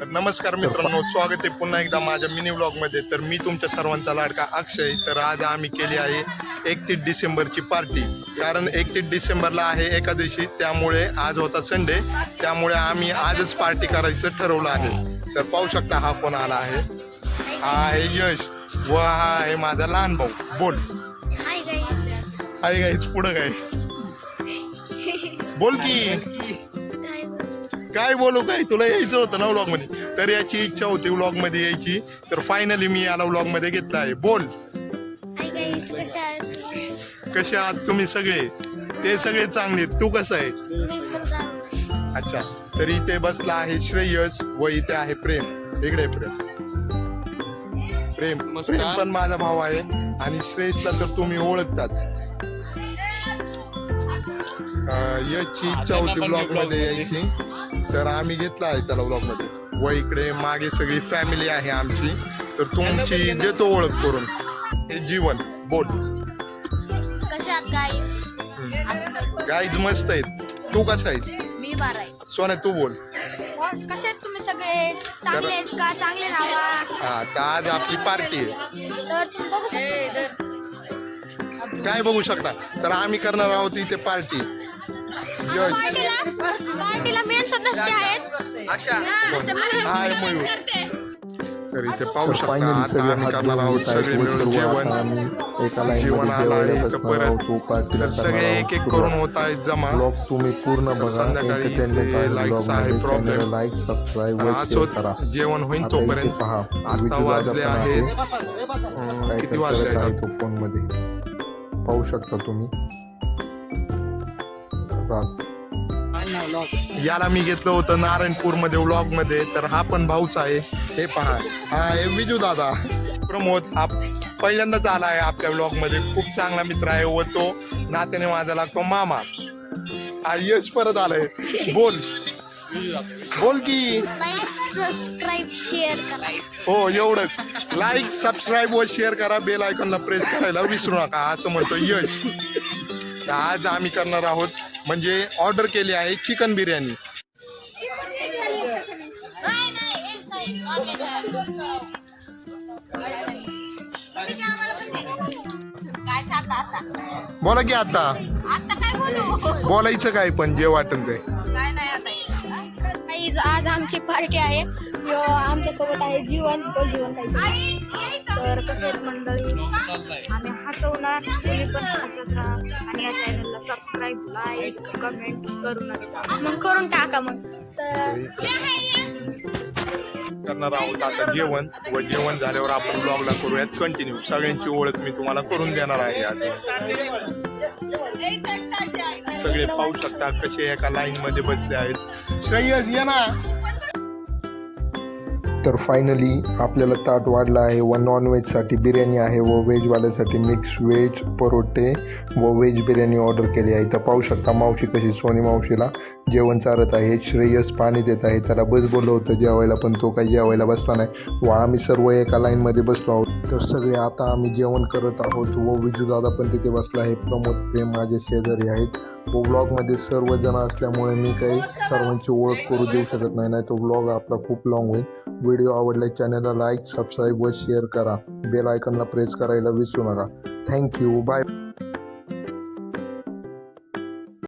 तर नमस्कार मित्रांनो स्वागत आहे पुन्हा एकदा माझ्या मिनी व्लॉगमध्ये. तर मी तुमच्या सर्वांचा लाडका अक्षय. तर आज आम्ही केली आहे एकतीस डिसेंबरची पार्टी कारण एकतीस डिसेंबरला आहे एकादशी त्यामुळे आज होता संडे. त्यामुळे आम्ही आजच पार्टी करायचं ठरवलं आहे. तर पाहू शकता हा कोण आला आहे. हा आहे यश. व हा आहे माझा लहान भाऊ. बोल. हाय आहे गाईच पुढं काय? बोल की? काय बोलू काय? तुला यायचं होतं ना व्लॉगमध्ये? तर याची इच्छा होती व्लॉगमध्ये यायची. तर फायनली मी याला व्लॉगमध्ये घेतला आहे. बोल. कसे आहात? तुम्ही सगळे? ते सगळे चांगले आहेत. तू कसं आहे? अच्छा. तर इथे बसला आहे श्रेयस व इथे आहे प्रेम. इकडे आहे प्रेम. प्रेम. प्रेम पण माझा भाऊ आहे. आणि श्रेयसला तर तुम्ही ओळखताच. अं, याची इच्छा होती ब्लॉगमध्ये यायची. तर आम्ही घेतला आहे त्याला ब्लॉगमध्ये. व इकडे मागे सगळी फॅमिली आहे आमची. तर तुमची देतो ओळख करून. हे जीवन बोल. आहात गाईज गाईज मस्त आहेत. तू कसा आहेस? मी बारा आहे. सोन्या तू बोल. कसे आहेत तुम्ही सगळे? चांगले आहेत का? चांगले राहा हा तर आज आपली पार्टी आहे. तर तुम्ही बघू शकता. काय बघू शकता? तर आम्ही करणार आहोत इथे पार्टी पार्टीला आहेत. तर इथे पाहू शकता आता आम्ही हात करणार आहोत सगळे मिळून जेवण. आलं परत. सगळे एक एक करून होत आहेत जमा. ब्लॉग तुम्ही पूर्ण संध्याकाळी आहे. चॅनलला लाईक सबस्क्राईब आज करा. जेवण होईल तोपर्यंत. पहा आता वाजले आहेत. किती वाजले आहेत? तो फोनमध्ये? पाहू शकता तुम्ही. रात याला मी घेतलं होतं नारायणपूरमध्ये व्लॉगमध्ये तर हा पण भाऊच आहे. हे पहा. हा आहे विजू दादा. प्रमोद हा पहिल्यांदाच आला आहे आपल्या व्लॉगमध्ये खूप चांगला मित्र आहे. व तो नात्याने माझा लागतो मामा. हा यश परत आलाय. बोल. बोल की. लाईक सबस्क्राईब शेअर करा. हो एवढंच. लाईक सबस्क्राईब व शेअर करा. बेल आयकॉनला प्रेस करायला विसरू नका. असं म्हणतो यश. आज आम्ही करणार आहोत म्हणजे ऑर्डर केली आहे चिकन बिर्याणी. काय खाता आता बोला की आता. आता काय बोलू? बोलायचं काय पण जे वाटन ते. काय नाही आता. गाईज आज आमची पार्टी आहे. यो आमच्यासोबत आहे जीवन बोल जीवन काही तर कसे आहेत मंडळी? आम्ही हसवणार तुम्ही पण हसत राहा. आणि या चॅनलला सबस्क्राईब लाईक कमेंट करू नका मग करून टाका मग. तर करणार आहोत आता जेवण. व जेवण झाल्यावर आपण ब्लॉगला करूयात कंटिन्यू सगळ्यांची ओळख मी तुम्हाला करून देणार आहे आज सगळे पाहू शकता कसे एका लाईन मध्ये बसले आहेत. श्रेयस ये ना. तर फायनली आपल्याला ताट वाढला आहे. व नॉनव्हेजसाठी बिर्याणी आहे व व्हेजवाल्यासाठी मिक्स व्हेज परोटे व व्हेज बिर्याणी ऑर्डर केली आहे. तर पाहू शकता मावशी कशी सोनी मावशीला जेवण चारत आहे. श्रेयस पाणी देत आहे. त्याला बस बोललं होतं जेवायला पण तो काही जेवायला बसला नाही. व आम्ही सर्व एका लाईनमध्ये बसलो आहोत. तर सगळे आता आम्ही जेवण करत आहोत. व विजू दादा पण तिथे बसला आहे. प्रमोद प्रेम माझे शेजारी आहेत. ब्लॉगमध्ये सर्वजण असल्यामुळे मी काही सर्वांची ओळख करू देऊ शकत नाही. नाही तो ब्लॉग आपला खूप लॉंग होईल. व्हिडिओ आवडल्यास चॅनलला लाईक सबस्क्राईब व शेअर करा. बेल आयकनला प्रेस करायला विसरू नका. Thank you bye